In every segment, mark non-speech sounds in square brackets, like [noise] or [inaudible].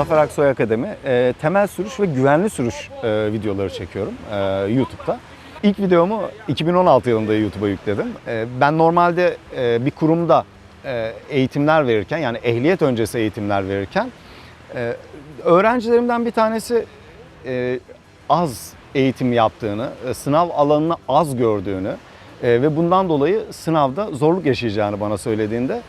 Zafer Aksoy Akademi. E, temel sürüş ve güvenli sürüş e, videoları çekiyorum e, YouTube'da. İlk videomu 2016 yılında YouTube'a yükledim. E, ben normalde e, bir kurumda e, eğitimler verirken yani ehliyet öncesi eğitimler verirken e, öğrencilerimden bir tanesi e, az eğitim yaptığını, e, sınav alanını az gördüğünü e, ve bundan dolayı sınavda zorluk yaşayacağını bana söylediğinde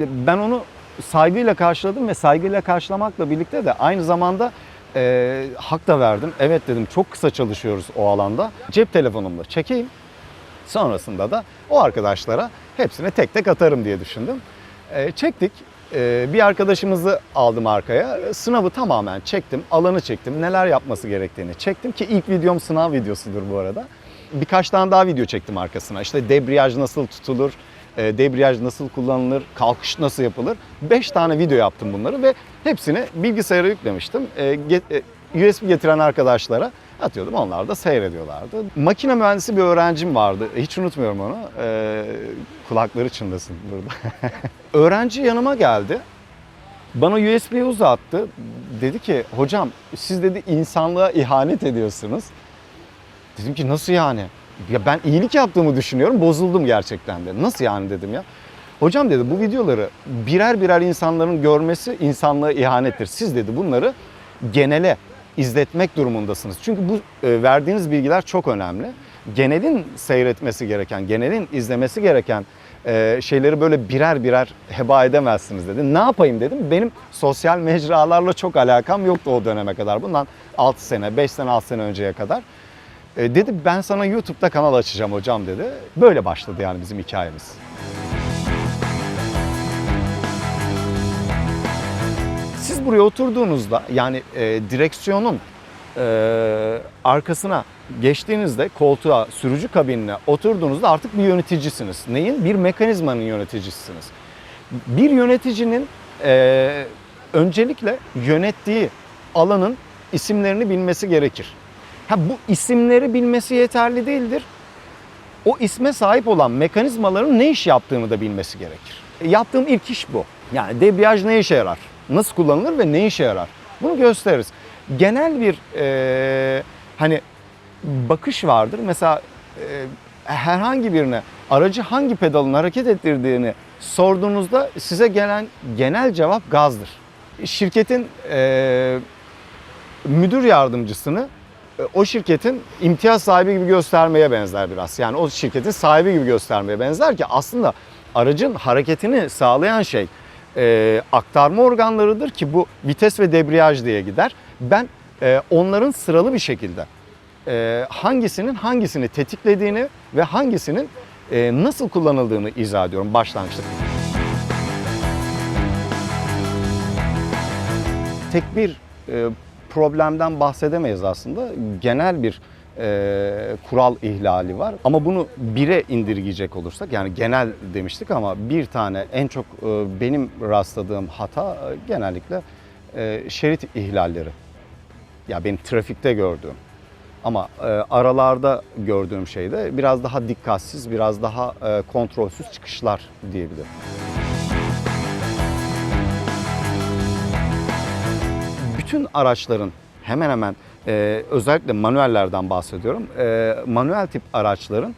e, ben onu saygıyla karşıladım ve saygıyla karşılamakla birlikte de aynı zamanda e, hak da verdim. Evet dedim çok kısa çalışıyoruz o alanda. Cep telefonumla çekeyim. Sonrasında da o arkadaşlara hepsine tek tek atarım diye düşündüm. E, çektik. E, bir arkadaşımızı aldım arkaya. Sınavı tamamen çektim. Alanı çektim. Neler yapması gerektiğini çektim ki ilk videom sınav videosudur bu arada. Birkaç tane daha video çektim arkasına. İşte debriyaj nasıl tutulur, debriyaj nasıl kullanılır, kalkış nasıl yapılır. 5 tane video yaptım bunları ve hepsini bilgisayara yüklemiştim. E, e, USB getiren arkadaşlara atıyordum. Onlar da seyrediyorlardı. Makine mühendisi bir öğrencim vardı. Hiç unutmuyorum onu. E, kulakları çınlasın burada. [laughs] Öğrenci yanıma geldi. Bana USB'yi uzattı. Dedi ki hocam siz dedi insanlığa ihanet ediyorsunuz. Dedim ki nasıl yani? Ya ben iyilik yaptığımı düşünüyorum. Bozuldum gerçekten de. Nasıl yani dedim ya. Hocam dedi bu videoları birer birer insanların görmesi insanlığa ihanettir. Siz dedi bunları genele izletmek durumundasınız. Çünkü bu e, verdiğiniz bilgiler çok önemli. Genelin seyretmesi gereken, genelin izlemesi gereken e, şeyleri böyle birer birer heba edemezsiniz dedi. Ne yapayım dedim. Benim sosyal mecralarla çok alakam yoktu o döneme kadar. Bundan 6 sene, 5 sene, 6 sene önceye kadar. E, dedi ben sana YouTube'da kanal açacağım hocam dedi. Böyle başladı yani bizim hikayemiz. Siz buraya oturduğunuzda yani e, direksiyonun e, arkasına geçtiğinizde koltuğa, sürücü kabinine oturduğunuzda artık bir yöneticisiniz. Neyin? Bir mekanizmanın yöneticisiniz. Bir yöneticinin e, öncelikle yönettiği alanın isimlerini bilmesi gerekir. Ha bu isimleri bilmesi yeterli değildir. O isme sahip olan mekanizmaların ne iş yaptığını da bilmesi gerekir. E, Yaptığım ilk iş bu. Yani debriyaj ne işe yarar? Nasıl kullanılır ve ne işe yarar? Bunu gösteririz. Genel bir e, hani bakış vardır. Mesela e, herhangi birine aracı hangi pedalın hareket ettirdiğini sorduğunuzda size gelen genel cevap gazdır. Şirketin e, müdür yardımcısını o şirketin imtiyaz sahibi gibi göstermeye benzer biraz. Yani o şirketin sahibi gibi göstermeye benzer ki aslında aracın hareketini sağlayan şey e, aktarma organlarıdır ki bu vites ve debriyaj diye gider. Ben e, onların sıralı bir şekilde e, hangisinin hangisini tetiklediğini ve hangisinin e, nasıl kullanıldığını izah ediyorum başlangıçta. Tek bir e, problemden bahsedemeyiz aslında. Genel bir e, kural ihlali var. Ama bunu bire indirgeyecek olursak yani genel demiştik ama bir tane en çok e, benim rastladığım hata e, genellikle e, şerit ihlalleri. Ya benim trafikte gördüğüm. Ama e, aralarda gördüğüm şey de biraz daha dikkatsiz, biraz daha e, kontrolsüz çıkışlar diyebilirim. Bütün araçların hemen hemen e, özellikle manuellerden bahsediyorum. E, manuel tip araçların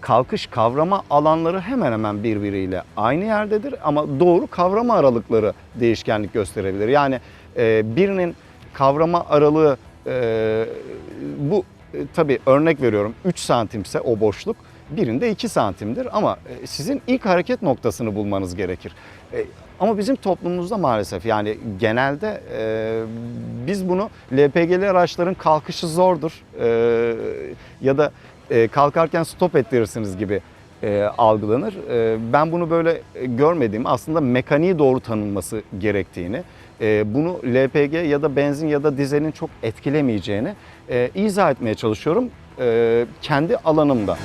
kalkış kavrama alanları hemen hemen birbiriyle aynı yerdedir ama doğru kavrama aralıkları değişkenlik gösterebilir. Yani e, birinin kavrama aralığı e, bu e, tabii örnek veriyorum 3 santimse o boşluk birinde 2 santimdir ama e, sizin ilk hareket noktasını bulmanız gerekir. Ama bizim toplumumuzda maalesef yani genelde e, biz bunu LPG'li araçların kalkışı zordur e, ya da e, kalkarken stop ettirirsiniz gibi e, algılanır. E, ben bunu böyle görmediğim aslında mekaniği doğru tanınması gerektiğini, e, bunu LPG ya da benzin ya da dizelin çok etkilemeyeceğini e, izah etmeye çalışıyorum e, kendi alanımda.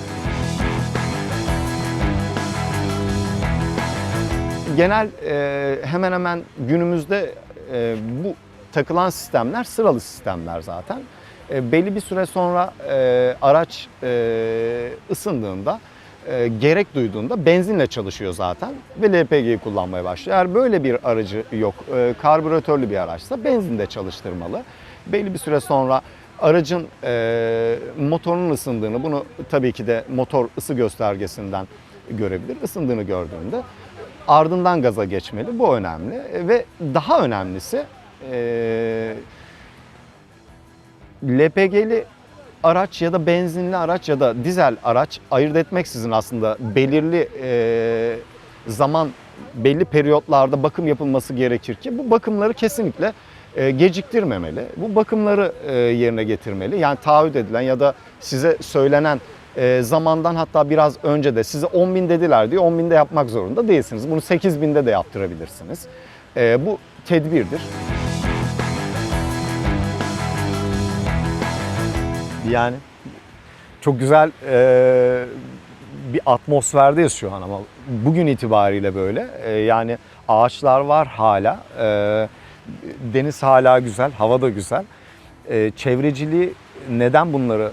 Genel e, hemen hemen günümüzde e, bu takılan sistemler sıralı sistemler zaten. E, belli bir süre sonra e, araç e, ısındığında e, gerek duyduğunda benzinle çalışıyor zaten ve LPG'yi kullanmaya başlıyor. Eğer böyle bir aracı yok, e, karbüratörlü bir araçsa benzinde çalıştırmalı. Belli bir süre sonra aracın e, motorunun ısındığını, bunu tabii ki de motor ısı göstergesinden görebilir. Isındığını gördüğünde ardından gaza geçmeli. Bu önemli E, ve daha önemlisi e, LPG'li araç ya da benzinli araç ya da dizel araç ayırt etmeksizin aslında belirli e, zaman belli periyotlarda bakım yapılması gerekir ki bu bakımları kesinlikle geciktirmemeli. Bu bakımları yerine getirmeli. Yani taahhüt edilen ya da size söylenen e, zamandan hatta biraz önce de size 10 bin dediler diye 10 binde yapmak zorunda değilsiniz. Bunu 8 binde de yaptırabilirsiniz. E, bu tedbirdir. Yani çok güzel e, bir atmosferdeyiz şu an ama bugün itibariyle böyle. E, yani ağaçlar var hala, e, deniz hala güzel, hava da güzel. E, çevreciliği neden bunları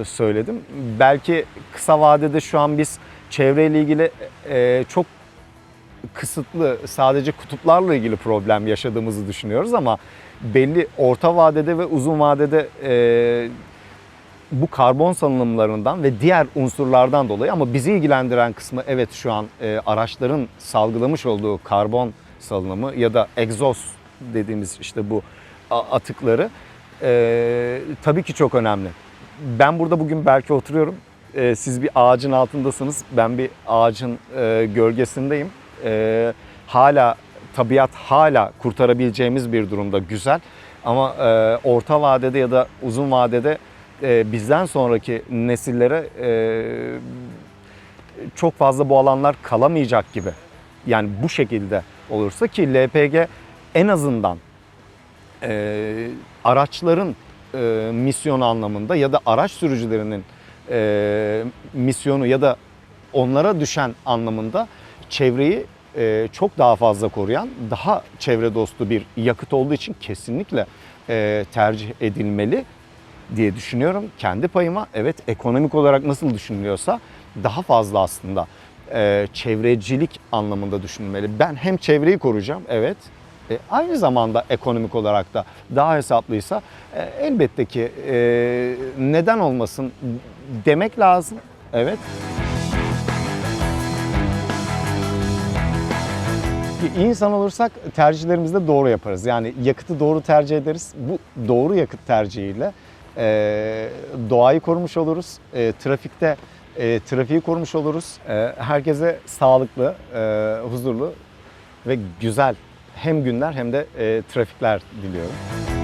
e, söyledim? Belki kısa vadede şu an biz çevreyle ilgili e, çok kısıtlı sadece kutuplarla ilgili problem yaşadığımızı düşünüyoruz ama belli orta vadede ve uzun vadede e, bu karbon salınımlarından ve diğer unsurlardan dolayı ama bizi ilgilendiren kısmı evet şu an e, araçların salgılamış olduğu karbon salınımı ya da egzoz dediğimiz işte bu atıkları e, tabii ki çok önemli. Ben burada bugün belki oturuyorum. E, siz bir ağacın altındasınız. Ben bir ağacın e, gölgesindeyim. E, hala tabiat hala kurtarabileceğimiz bir durumda güzel. Ama e, orta vadede ya da uzun vadede e, bizden sonraki nesillere e, çok fazla bu alanlar kalamayacak gibi. Yani bu şekilde olursa ki LPG en azından e, araçların e, misyonu anlamında ya da araç sürücülerinin e, misyonu ya da onlara düşen anlamında çevreyi e, çok daha fazla koruyan, daha çevre dostu bir yakıt olduğu için kesinlikle e, tercih edilmeli diye düşünüyorum. Kendi payıma evet ekonomik olarak nasıl düşünülüyorsa daha fazla aslında e, çevrecilik anlamında düşünülmeli. Ben hem çevreyi koruyacağım evet e, aynı zamanda ekonomik olarak da daha hesaplıysa e, elbette ki e, neden olmasın demek lazım. Evet. Bir insan olursak tercihlerimizi de doğru yaparız. Yani yakıtı doğru tercih ederiz. Bu doğru yakıt tercihiyle e, doğayı korumuş oluruz. E, trafikte e, trafiği korumuş oluruz. E, herkese sağlıklı, e, huzurlu ve güzel hem günler hem de e, trafikler diliyorum.